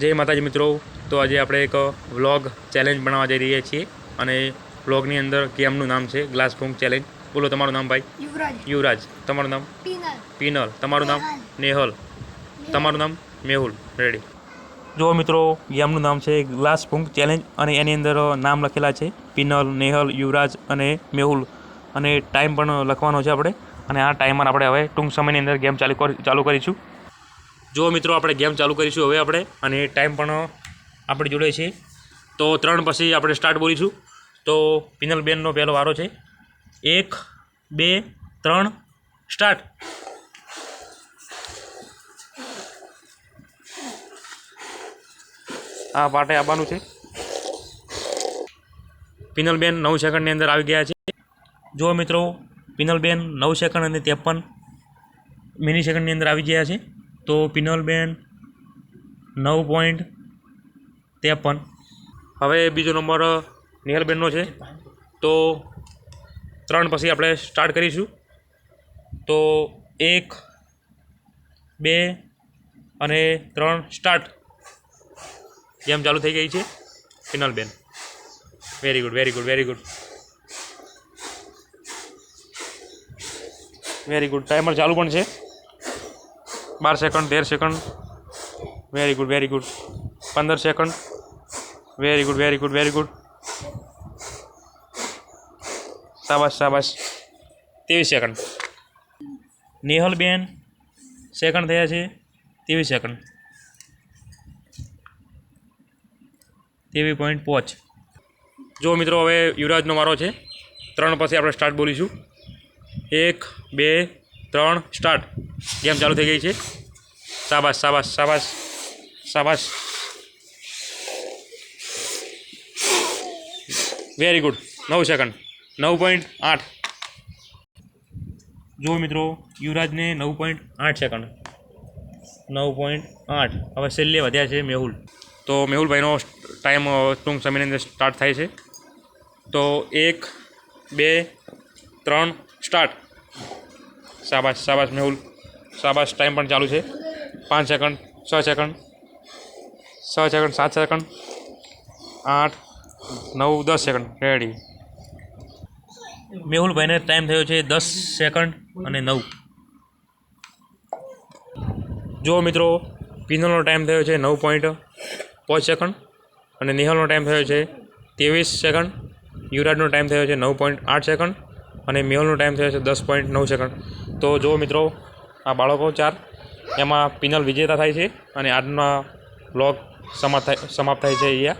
જય માતાજી મિત્રો. તો આજે આપણે એક વ્લોગ ચેલેન્જ બનાવવા જઈ રહ્યા છીએ અને વ્લોગની અંદર ગેમનું નામ છે? ગ્લાસ ફૂંક ચેલેન્જ બોલો તમારું નામ ભાઈ? યુવરાજ. યુવરાજ. તમારું નામ? પિનલ. પિનલ. તમારું નામ? નેહલ. તમારું નામ? મેહુલ. રેડી જો મિત્રો ગેમનું નામ છે ગ્લાસ ફૂંક ચેલેન્જ અને એની અંદર નામ લખેલા છે પિનલ નેહલ યુવરાજ અને મેહુલ. અને ટાઈમ પણ લખવાનો છે આપણે. અને આ ટાઈમર આપણે હવે ટૂંક સમયની અંદર ગેમ ચાલુ કરી ચાલુ કરીશું. જો મિત્રો આપણે ગેમ ચાલુ કરીશું હવે આપણે, અને ટાઈમ પણ આપણી જોડે છે. તો ત્રણ પછી આપણે સ્ટાર્ટ બોલીશું. તો પિનલ બેનનો પહેલો વારો છે. એક, બે, ત્રણ સ્ટાર્ટ આ પાટે આવવાનું છે. પિનલબેન નવ સેકન્ડની અંદર આવી ગયા છે. જો મિત્રો પિનલબેન નવ સેકન્ડ અને ત્રેપન મિની સેકન્ડની અંદર આવી ગયા છે. તો પિનલબેન નવ પોઈન્ટ ત્રેપન. હવે બીજો નંબર નિહલબેનનો છે. તો ત્રણ પછી આપણે સ્ટાર્ટ કરીશું. તો એક, બે અને ત્રણ સ્ટાર્ટ ગેમ ચાલુ થઈ ગઈ છે. Pinalben. Very good very good very good very good timer ચાલુ પણ છે. બાર સેકન્ડ તેર second very good very good પંદર second very good very good very good શાબાશ શાબાશ. ત્રેવીસ સેકન્ડ નેહલબેન સેકન્ડ થયા છે. ત્રેવીસ સેકન્ડ ત્રેવીસ પોઈન્ટ પોચ. જો મિત્રો હવે યુવરાજનો મારો છે, ત્રણ પછી આપણે સ્ટાર્ટ બોલીશું. એક, બે, ત્રણ સ્ટાર્ટ ગેમ ચાલુ થઈ ગઈ છે. શાબાશ શાબાશ શાબાશ શાબાશ. વેરી ગુડ નવ સેકન્ડ નવ પોઈન્ટ આઠ. જુઓ મિત્રો, યુવરાજને નવ પોઈન્ટ આઠ સેકન્ડ નવ પોઈન્ટ આઠ. હવે છેલ્લે વધ્યા છે મેહુલ. તો મેહુલભાઈનો ટાઈમ ટૂંક સમયની અંદર સ્ટાર્ટ થાય છે. તો એક, બે, ત્રણ સ્ટાર્ટ શાબાશ શાબાશ મેહુલ. શાબાશ ટાઈમ પણ ચાલુ છે. પાંચ સેકન્ડ છ સેકન્ડ છ સેકન્ડ સાત સેકન્ડ આઠ નવ દસ સેકન્ડ રેડી મેહુલભાઈને ટાઈમ થયો છે દસ સેકન્ડ અને નવ. જો મિત્રો પિનલનો ટાઈમ થયો છે નવ પોઈન્ટ પાંચ સેકન્ડ અને નિહાલનો ટાઈમ થયો છે ત્રેવીસ સેકન્ડ યુવરાજનો ટાઈમ થયો છે નવ પોઈન્ટ આઠ સેકન્ડ અને મેહુલનો ટાઈમ થયો છે દસ પોઈન્ટ નવ સેકન્ડ તો જો મિત્રો આ બાળકો ચાર. એમાં પિનલ વિજેતા થાય છે અને આજના બ્લોગ સમાપ્ત થાય સમાપ્ત થાય છે અહીંયા.